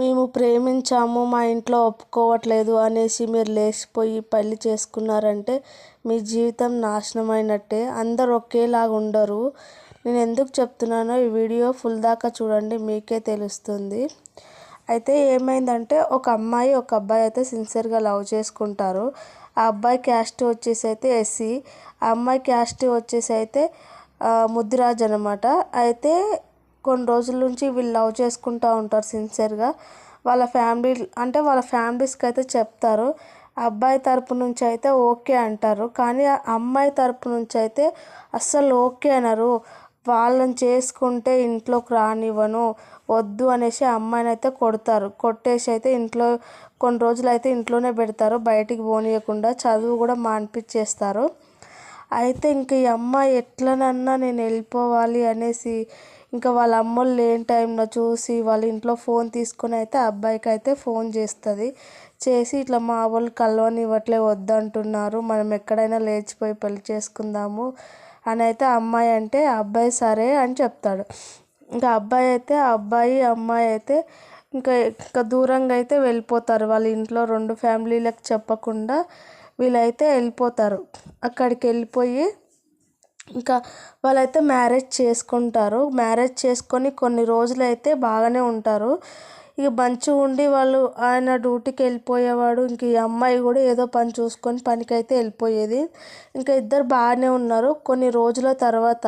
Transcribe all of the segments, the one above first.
మేము ప్రేమించాము మా ఇంట్లో ఒప్పుకోవట్లేదు అనేసి మీరు లేచిపోయి పెళ్ళి చేసుకున్నారంటే మీ జీవితం నాశనం అయినట్టే అందరు ఒకేలాగా ఉండరు. నేను ఎందుకు చెప్తున్నానో ఈ వీడియో ఫుల్ దాకా చూడండి మీకే తెలుస్తుంది. అయితే ఏమైందంటే ఒక అమ్మాయి ఒక అబ్బాయి అయితే సిన్సియర్గా లవ్ చేసుకుంటారు. ఆ అబ్బాయి క్యాస్ట్ వచ్చేసి అయితే ఎస్సీ ఆ అమ్మాయి క్యాస్ట్ వచ్చేసి అయితే ముద్దురాజ్ అనమాట అయితే కొన్ని రోజుల నుంచి వీళ్ళు లవ్ చేసుకుంటూ ఉంటారు సిన్సియర్గా. వాళ్ళ ఫ్యామిలీ అంటే వాళ్ళ ఫ్యామిలీస్కి అయితే చెప్తారు. అబ్బాయి తరపు నుంచి అయితే ఓకే అంటారు. కానీ అమ్మాయి తరపు నుంచి అయితే అస్సలు ఓకే అనరు. వాళ్ళని చేసుకుంటే ఇంట్లోకి రానివ్వను వద్దు అనేసి అమ్మాయిని అయితే కొడతారు. కొట్టేసి అయితే ఇంట్లో కొన్ని రోజులు అయితే ఇంట్లోనే పెడతారు. బయటికి పోనీయకుండా చదువు కూడా మాన్పించేస్తారు. అయితే ఇంక ఈ అమ్మాయి ఎట్లనన్నా నేను వెళ్ళిపోవాలి అనేసి ఇంకా వాళ్ళ అమ్మోళ్ళు లేని టైంలో చూసి వాళ్ళ ఇంట్లో ఫోన్ తీసుకొని అయితే అబ్బాయికి అయితే ఫోన్ చేస్తుంది. చేసి ఇట్లా మా వాళ్ళు కలవనివ్వట్లే వద్దంటున్నారు. మనం ఎక్కడైనా లేచిపోయి పెళ్ళి చేసుకుందాము అని అయితే అమ్మాయి అంటే అబ్బాయి సరే అని చెప్తాడు. ఇంకా అబ్బాయి అయితే అబ్బాయి అమ్మాయి అయితే ఇంకా ఇంకా దూరంగా అయితే వెళ్ళిపోతారు. వాళ్ళ ఇంట్లో రెండు ఫ్యామిలీలకు చెప్పకుండా వీళ్ళైతే వెళ్ళిపోతారు. అక్కడికి వెళ్ళిపోయి ఇంకా వాళ్ళైతే మ్యారేజ్ చేసుకుంటారు. మ్యారేజ్ చేసుకొని కొన్ని రోజులు అయితే బాగానే ఉంటారు. ఇక మంచిగా ఉండి వాళ్ళు ఆయన డ్యూటీకి వెళ్ళిపోయేవాడు. ఇంక ఈ అమ్మాయి కూడా ఏదో పని చూసుకొని పనికి అయితే వెళ్ళిపోయేది. ఇంకా ఇద్దరు బాగానే ఉన్నారు. కొన్ని రోజుల తర్వాత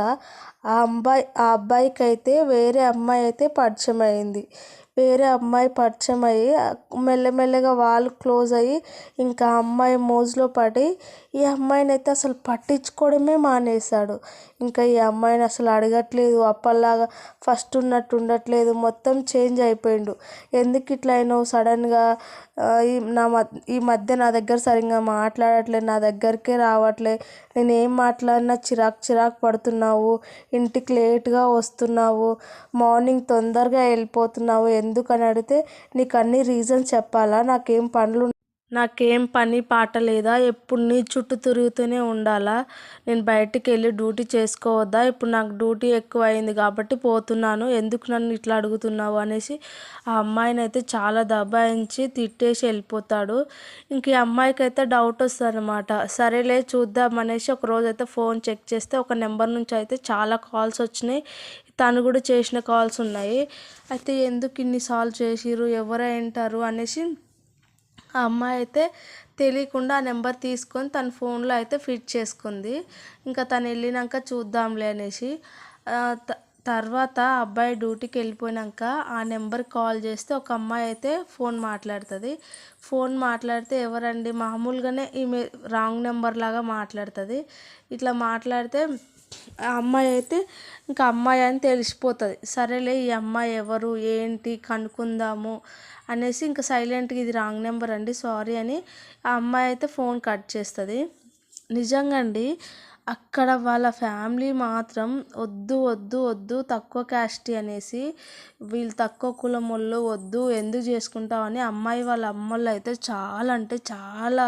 ఆ అబ్బాయి ఆ అబ్బాయికి అయితే వేరే అమ్మాయి అయితే పరిచయం అయింది. వేరే అమ్మాయి పరిచయం అయ్యి మెల్లమెల్లగా వాళ్ళు క్లోజ్ అయ్యి ఇంకా అమ్మాయి మోజులో పడి ఈ అమ్మాయిని అయితే అసలు పట్టించుకోవడమే మానేశాడు. ఇంకా ఈ అమ్మాయిని అసలు అడగట్లేదు. అప్పటిలాగా ఫస్ట్ ఉన్నట్టు ఉండట్లేదు. మొత్తం చేంజ్ అయిపోయిండు. ఎందుకు ఇట్లా అయినావు సడన్గా? ఈ నా ఈ మధ్య నా దగ్గర సరిగ్గా మాట్లాడట్లేదు. నా దగ్గరికే రావట్లే. నేను ఏం మాట్లాడినా చిరాకు చిరాకు పడుతున్నావు. ఇంటికి లేట్గా వస్తున్నావు. మార్నింగ్ తొందరగా వెళ్ళిపోతున్నావు. ఎందుకని అడిగితే నీకు అన్ని రీజన్స్ చెప్పాలా? నాకేం పనులు నాకేం పని పాట లేదా? ఎప్పుడు నీ చుట్టూ తిరుగుతూనే ఉండాలా? నేను బయటికి వెళ్ళి డ్యూటీ చేసుకోవద్దా? ఇప్పుడు నాకు డ్యూటీ ఎక్కువ అయింది కాబట్టి పోతున్నాను. ఎందుకు నన్ను ఇట్లా అడుగుతున్నావు? అనేసి ఆ అమ్మాయిని అయితే చాలా దబాయించి తిట్టేసి వెళ్ళిపోతాడు. ఇంక ఈ అమ్మాయికి అయితే డౌట్ వస్తుంది అనమాట సరేలే చూద్దాం అనేసి ఒక రోజు అయితే ఫోన్ చెక్ చేస్తే ఒక నెంబర్ నుంచి అయితే చాలా కాల్స్ వచ్చినాయి. తను కూడా చేసిన కాల్స్ ఉన్నాయి. అయితే ఎందుకు ఇన్ని సాల్వ్ చేసిర్రు ఎవరై ఉంటారు అనేసి ఆ అమ్మాయి అయితే తెలియకుండా ఆ నెంబర్ తీసుకొని తన ఫోన్లో అయితే ఫిట్ చేసుకుంది. ఇంకా తను వెళ్ళినాక చూద్దాంలే అనేసి తర్వాత అబ్బాయి డ్యూటీకి వెళ్ళిపోయినాక ఆ నెంబర్ కాల్ చేస్తే ఒక అమ్మాయి అయితే ఫోన్ మాట్లాడుతుంది. ఫోన్ మాట్లాడితే ఎవరండి? మామూలుగానే ఈమె రాంగ్ నెంబర్ లాగా మాట్లాడుతుంది. ఇట్లా మాట్లాడితే ఆ అమ్మాయి అయితే ఇంకా అమ్మాయి అని తెలిసిపోతుంది. సరేలే ఈ అమ్మాయి ఎవరు? ఏంటి? కనుక్కుందాము అనేసి ఇంకా సైలెంట్గా ఇది రాంగ్ నెంబర్ అండి సారీ అని ఆ అమ్మాయి అయితే ఫోన్ కట్ చేస్తుంది. నిజంగా అండి అక్కడ వాళ్ళ ఫ్యామిలీ మాత్రం వద్దు వద్దు వద్దు తక్కువ క్యాస్ట్ అనేసి వీళ్ళు తక్కువ కులం వాళ్ళు వద్దు ఎందుకు చేసుకుంటావు అని అమ్మాయి వాళ్ళ అమ్మోళ్ళు అయితే చాలా అంటే చాలా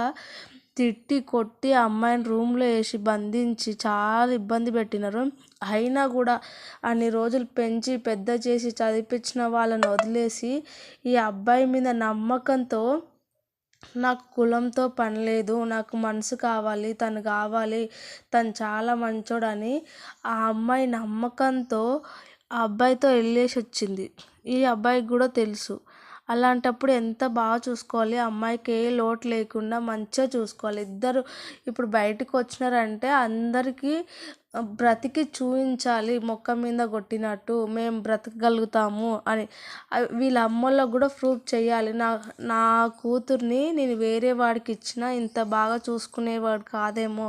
తిట్టి కొట్టి ఆ అమ్మాయిని రూమ్లో వేసి బంధించి చాలా ఇబ్బంది పెట్టినారు. అయినా కూడా అన్ని రోజులు పెంచి పెద్ద చేసి చదివించిన వాళ్ళని వదిలేసి ఈ అబ్బాయి మీద నమ్మకంతో నాకు కులంతో పని లేదు నాకు మనసు కావాలి తను కావాలి తను చాలా మంచోడని ఆ అమ్మాయి నమ్మకంతో ఆ అబ్బాయితో వెళ్ళేసి వచ్చింది. ఈ అబ్బాయికి కూడా తెలుసు. అలాంటప్పుడు ఎంత బాగా చూసుకోవాలి? అమ్మాయికి ఏ లోటు లేకుండా మంచిగా చూసుకోవాలి. ఇద్దరు ఇప్పుడు బయటకు వచ్చినారంటే అందరికీ బ్రతికి చూపించాలి మొక్క మీద కొట్టినట్టు మేము బ్రతకగలుగుతాము అని. వీళ్ళ అమ్మోళ్ళకు కూడా ప్రూఫ్ చేయాలి నా నా కూతుర్ని నేను వేరే వాడికి ఇచ్చిన ఇంత బాగా చూసుకునేవాడు కాదేమో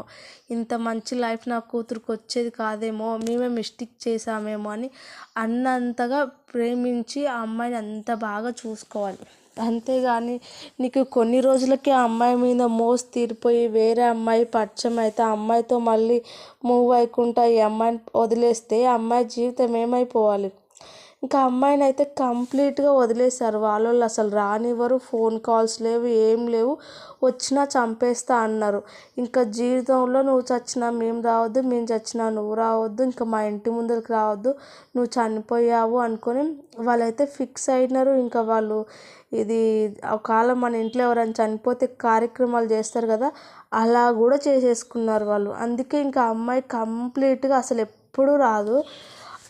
ఇంత మంచి లైఫ్ నా కూతురికి వచ్చేది కాదేమో మేమే మిస్టేక్ చేసామేమో అని అన్నంతగా ప్రేమించి ఆ అమ్మాయిని అంత బాగా చూసుకోవాలి. అంతేగాని నీకు కొన్ని రోజులకే ఆ అమ్మాయి మీద మోసు తీరిపోయి వేరే అమ్మాయి పరిచయం అయితే ఆ అమ్మాయితో మళ్ళీ మూవ్ అయ్యకుండా ఈ అమ్మాయిని వదిలేస్తే ఆ అమ్మాయి జీవితం ఏమైపోవాలి? ఇంకా అమ్మాయిని అయితే కంప్లీట్గా వదిలేశారు. వాళ్ళు అసలు రానివ్వరు ఫోన్ కాల్స్ లేవు ఏం లేవు. వచ్చినా చంపేస్తా అన్నారు. ఇంకా జీవితంలో నువ్వు చచ్చినా మేము రావద్దు మేము చచ్చినా నువ్వు రావద్దు ఇంకా మా ఇంటి ముందరికి రావద్దు నువ్వు చనిపోయావు అనుకొని వాళ్ళైతే ఫిక్స్ అయినారు. ఇంకా వాళ్ళు ఇది ఒకవేళ మన ఇంట్లో ఎవరైనా చనిపోతే కార్యక్రమాలు చేస్తారు కదా అలా కూడా చేసేసుకున్నారు వాళ్ళు. అందుకే ఇంకా అమ్మాయి కంప్లీట్గా అసలు ఎప్పుడూ రాదు.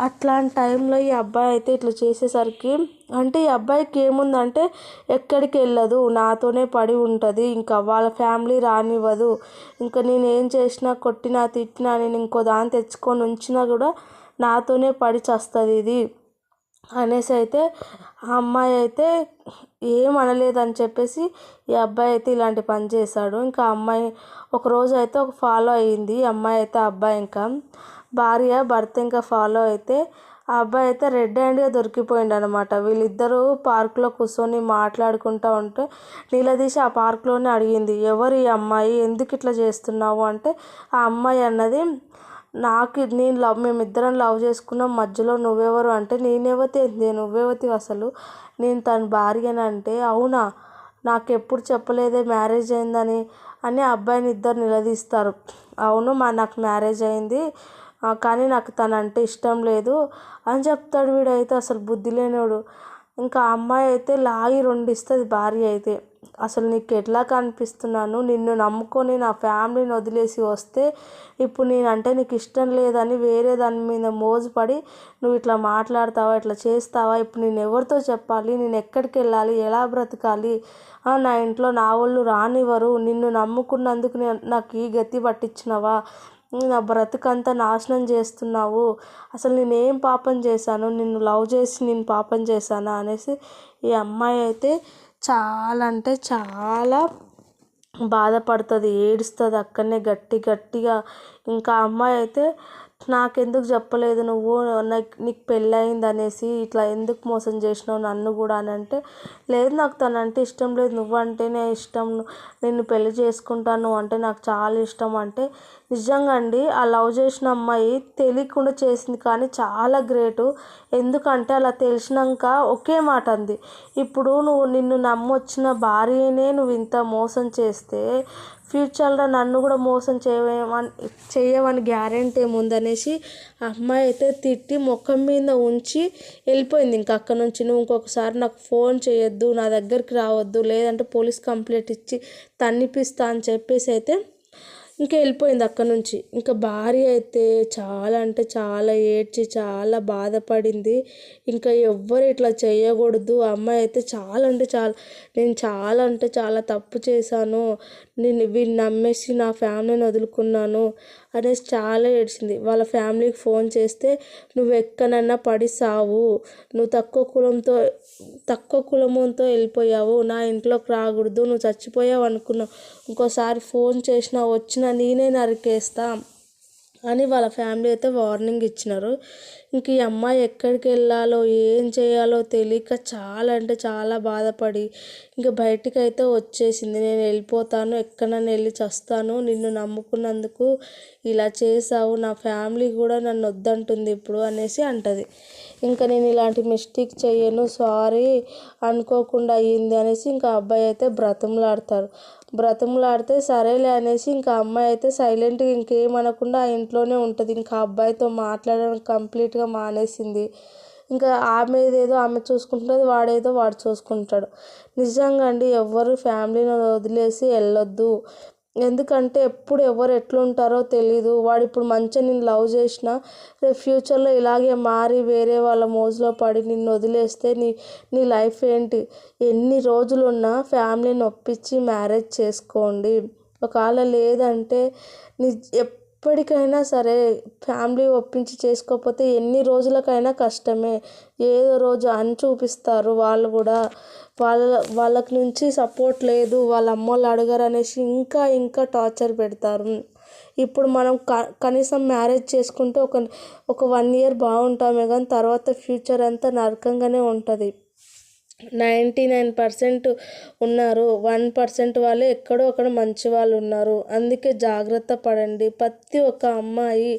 అట్లాంటి టైంలో ఈ అబ్బాయి అయితే ఇట్లా చేసేసరికి అంటే ఈ అబ్బాయికి ఏముందంటే ఎక్కడికి వెళ్ళదు నాతోనే పడి ఉంటుంది ఇంకా వాళ్ళ ఫ్యామిలీ రానివ్వదు ఇంకా నేను ఏం చేసినా కొట్టినా తిట్టినా నేను ఇంకో దాన్ని తెచ్చుకొని ఉంచినా కూడా నాతోనే పడి చస్తుంది ఇది. అనేసి అయితే ఆ అమ్మాయి అయితే ఏం అనలేదని చెప్పేసి ఈ అబ్బాయి అయితే ఇలాంటి పని చేశాడు. ఇంకా అమ్మాయి ఒకరోజు అయితే ఒక ఫాలో అయ్యింది అమ్మాయి అయితే అబ్బాయి ఇంకా భార్య భర్త ఇంకా ఫాలో అయితే ఆ అబ్బాయి అయితే రెడ్ హ్యాండ్గా దొరికిపోయిండు అనమాట వీళ్ళిద్దరూ పార్క్లో కూర్చొని మాట్లాడుకుంటూ ఉంటే నిలదీసి ఆ పార్క్లోనే అడిగింది ఎవరు ఈ అమ్మాయి? ఎందుకు ఇట్లా చేస్తున్నావు? అంటే ఆ అమ్మాయి అన్నది నాకు నేను లవ్ మేమిద్దరం లవ్ చేసుకున్నాం మధ్యలో నువ్వెవరు? అంటే నేనెవతి? ఏంది నువ్వెవతి అసలు? నేను తన భార్యనంటే అవునా? నాకు ఎప్పుడు చెప్పలేదే మ్యారేజ్ అయిందని అని అబ్బాయిని ఇద్దరు నిలదీస్తారు. అవును మా నాకు మ్యారేజ్ అయింది. కానీ నాకు తనంటే ఇష్టం లేదు. అని చెప్తాడు వీడైతే అసలు బుద్ధి లేనివాడు. ఇంకా అమ్మాయి అయితే లాగి రెండు ఇస్తుంది భార్య అయితే. అసలు నీకు ఎట్లా కనిపిస్తున్నాను? నిన్ను నమ్ముకొని నా ఫ్యామిలీని వదిలేసి వస్తే ఇప్పుడు నేనంటే నీకు ఇష్టం లేదని వేరే దాని మీద మోజుపడి నువ్వు ఇట్లా మాట్లాడతావా ఇట్లా చేస్తావా? ఇప్పుడు నేను ఎవరితో చెప్పాలి? నేను ఎక్కడికి వెళ్ళాలి? ఎలా బ్రతకాలి? నా ఇంట్లో నా వాళ్ళు రానివ్వరు. నిన్ను నమ్ముకున్నందుకు నేను నాకు ఈ గతి పట్టించినవా? నా బ్రతుకంతా నాశనం చేస్తున్నావు. అసలు నేనేం పాపం చేశాను? నిన్ను లవ్ చేసి నేను పాపం చేశానా? అనేసి ఈ అమ్మాయి అయితే చాలా అంటే చాలా బాధపడుతుంది ఏడుస్తుంది అక్కడనే గట్టి గట్టిగా. ఇంకా అమ్మాయి అయితే నాకెందుకు చెప్పలేదు నువ్వు? నాకు నీకు పెళ్ళి అయింది అనేసి ఇట్లా ఎందుకు మోసం చేసినావు నన్ను కూడా అని అంటే లేదు నాకు తనంటే ఇష్టం లేదు. నువ్వంటేనే ఇష్టం. నిన్ను పెళ్ళి చేసుకుంటాను అంటే నాకు చాలా ఇష్టం అంటే నిజంగా అండి ఆ లవ్ చేసిన అమ్మాయి తెలియకుండా చేసింది కానీ చాలా గ్రేటు. ఎందుకంటే అలా తెలిసినాక ఒకే మాట అంది. ఇప్పుడు నువ్వు నిన్ను నమ్మొచ్చిన భార్యనే నువ్వు ఇంత మోసం చేస్తే ఫ్యూచర్లో నన్ను కూడా మోసం చేయవని చేయమని గ్యారెంటీ ఏముందనేసి ఆ అమ్మాయి అయితే తిట్టి ముఖం మీద ఉంచి వెళ్ళిపోయింది. ఇంక అక్కడ నుంచి నువ్వు ఇంకొకసారి నాకు ఫోన్ చేయొద్దు నా దగ్గరికి రావద్దు లేదంటే పోలీస్ కంప్లైంట్ ఇచ్చి తన్నిపిస్తా అని చెప్పేసి అయితే ఇంకా వెళ్ళిపోయింది అక్కడ నుంచి. ఇంకా భార్య అయితే చాలా అంటే చాలా ఏడ్చి చాలా బాధపడింది. ఇంకా ఎవ్వరు ఇట్లా చేయకూడదు. అమ్మాయి అయితే చాలా అంటే చాలా నేను చాలా అంటే చాలా తప్పు చేశాను. నేను వీడిని నమ్మేసి నా ఫ్యామిలీని వదులుకున్నాను అనేసి చాలా ఏడ్చింది. వాళ్ళ ఫ్యామిలీకి ఫోన్ చేస్తే నువ్వు ఎక్కడన్నా పడి సావు. నువ్వు తక్కువ కులంతో తక్కువ కులంతో వెళ్ళిపోయావు. నా ఇంట్లోకి రాకూడదు. నువ్వు చచ్చిపోయావు అనుకున్నావు. ఇంకోసారి ఫోన్ చేసినా వచ్చినా నేనే నరికేస్తా. అని వాళ్ళ ఫ్యామిలీ అయితే వార్నింగ్ ఇచ్చినారు. ఇంక ఈ అమ్మాయి ఎక్కడికి వెళ్ళాలో ఏం చేయాలో తెలియక చాలా అంటే చాలా బాధపడి ఇంక బయటికి అయితే వచ్చేసింది. నేను వెళ్ళిపోతాను ఎక్కడన్నా వెళ్ళి చస్తాను నిన్ను నమ్ముకున్నందుకు ఇలా చేసావు నా ఫ్యామిలీ కూడా నన్ను వద్దంటుంది ఇప్పుడు అనేసి అంటది. ఇంకా నేను ఇలాంటి మిస్టేక్ చేయను సారీ అనుకోకుండా అయ్యింది అనేసి ఇంకా అబ్బాయి అయితే బ్రతంలాడతారు బ్రతిమలాడితే సరేలే అనేసి ఇంకా అమ్మాయి అయితే సైలెంట్గా ఇంకేం అనకుండా ఆ ఇంట్లోనే ఉంటుంది. ఇంకా అబ్బాయితో మాట్లాడడం కంప్లీట్గా మానేసింది. ఇంకా ఆమె ఏదో ఆమె చూసుకుంటుంది వాడేదో వాడు చూసుకుంటాడు. నిజంగా అండి ఎవ్వరు ఫ్యామిలీని వదిలేసి వెళ్ళొద్దు. ఎందుకంటే ఎప్పుడు ఎవరు ఎట్లుంటారో తెలీదు. వాడు ఇప్పుడు మంచిగా నేను లవ్ చేసిన రేపు ఫ్యూచర్లో ఇలాగే మారి వేరే వాళ్ళ మోజులో పడి నిన్ను వదిలేస్తే నీ నీ లైఫ్ ఏంటి? ఎన్ని రోజులు ఉన్నా ఫ్యామిలీని ఒప్పించి మ్యారేజ్ చేసుకోండి. ఒకవేళ లేదంటే నీ ఎప్పటికైనా సరే ఫ్యామిలీ ఒప్పించి చేసుకోకపోతే ఎన్ని రోజులకైనా కష్టమే. ఏదో రోజు అని చూపిస్తారు వాళ్ళు కూడా. వాళ్ళ వాళ్ళకి నుంచి సపోర్ట్ లేదు. వాళ్ళ అమ్మోళ్ళు అడగరు అనేసి ఇంకా ఇంకా టార్చర్ పెడతారు. ఇప్పుడు మనం క కనీసం మ్యారేజ్ చేసుకుంటే ఒక ఒక వన్ ఇయర్ బాగుంటామే కానీ తర్వాత ఫ్యూచర్ అంతా నరకంగానే ఉంటుంది. నైంటీ నైన్ పర్సెంట్ ఉన్నారు. వన్ పర్సెంట్ వాళ్ళు ఎక్కడో అక్కడ మంచి వాళ్ళు ఉన్నారు. అందుకే జాగ్రత్త పడండి. ప్రతి ఒక్క అమ్మాయి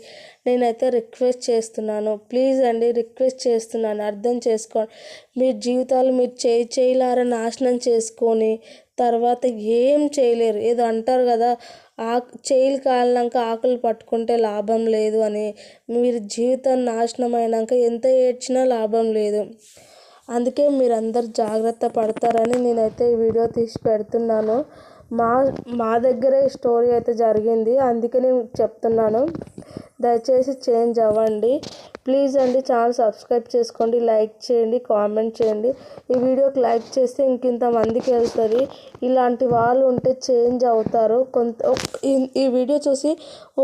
నేనైతే రిక్వెస్ట్ చేస్తున్నాను. ప్లీజ్ అండి రిక్వెస్ట్ చేస్తున్నాను. అర్థం చేసుకోండి మీ జీవితాలు మీరు చేయి చేయలారా నాశనం చేసుకొని తర్వాత ఏం చేయలేరు. ఏదో అంటారు కదా ఆ చేయిలు కాలినాక ఆకులు పట్టుకుంటే లాభం లేదు అని. మీరు జీవితం నాశనం అయినాక ఎంత ఏడ్చినా లాభం లేదు. అందుకే మీరందరు జాగ్రత్త పడతారని నేనైతే ఈ వీడియో తీసి పెడుతున్నాను. మా మా దగ్గరే స్టోరీ అయితే జరిగింది. అందుకే నేను చెప్తున్నాను. దయచేసి చేంజ్ అవ్వండి. ప్లీజ్ అండి ఛానల్ సబ్స్క్రైబ్ చేసుకోండి లైక్ చేయండి కామెంట్ చేయండి. ఈ వీడియోకి లైక్ చేస్తే ఇంకింతమందికి వెళ్తుంది. ఇలాంటి వాళ్ళు ఉంటే చేంజ్ అవుతారు. కొంత ఈ వీడియో చూసి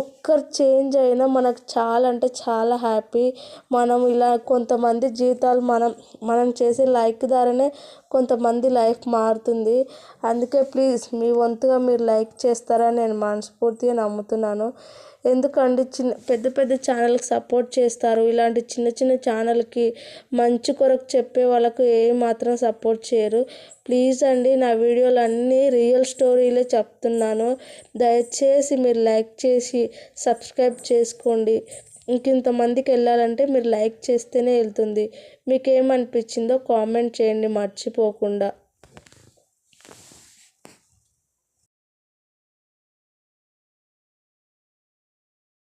ఒక్కరు చేంజ్ అయినా మనకు చాలా అంటే చాలా హ్యాపీ. మనం ఇలా కొంతమంది జీవితాలు మనం మనం చేసే లైక్ ద్వారానే కొంతమంది లైఫ్ మారుతుంది. అందుకే ప్లీజ్ మీ వంతుగా మీరు లైక్ చేస్తారని నేను మనస్ఫూర్తిగా నమ్ముతున్నాను. ఎందుకండి చిన్న పెద్ద పెద్ద ఛానల్కి సపోర్ట్ చేస్తారు? ఇలాంటి చిన్న చిన్న ఛానల్కి మంచి కొరకు చెప్పే వాళ్ళకు ఏమాత్రం సపోర్ట్ చేయరు. ప్లీజ్ అండి నా వీడియోలు అన్నీ రియల్ స్టోరీలే చెప్తున్నాను. దయచేసి మీరు లైక్ చేసి సబ్స్క్రైబ్ చేసుకోండి. ఇంకింతమందికి వెళ్ళాలంటే మీరు లైక్ చేస్తేనే వెళ్తుంది. మీకు ఏమనిపించిందో కామెంట్ చేయండి మర్చిపోకుండా.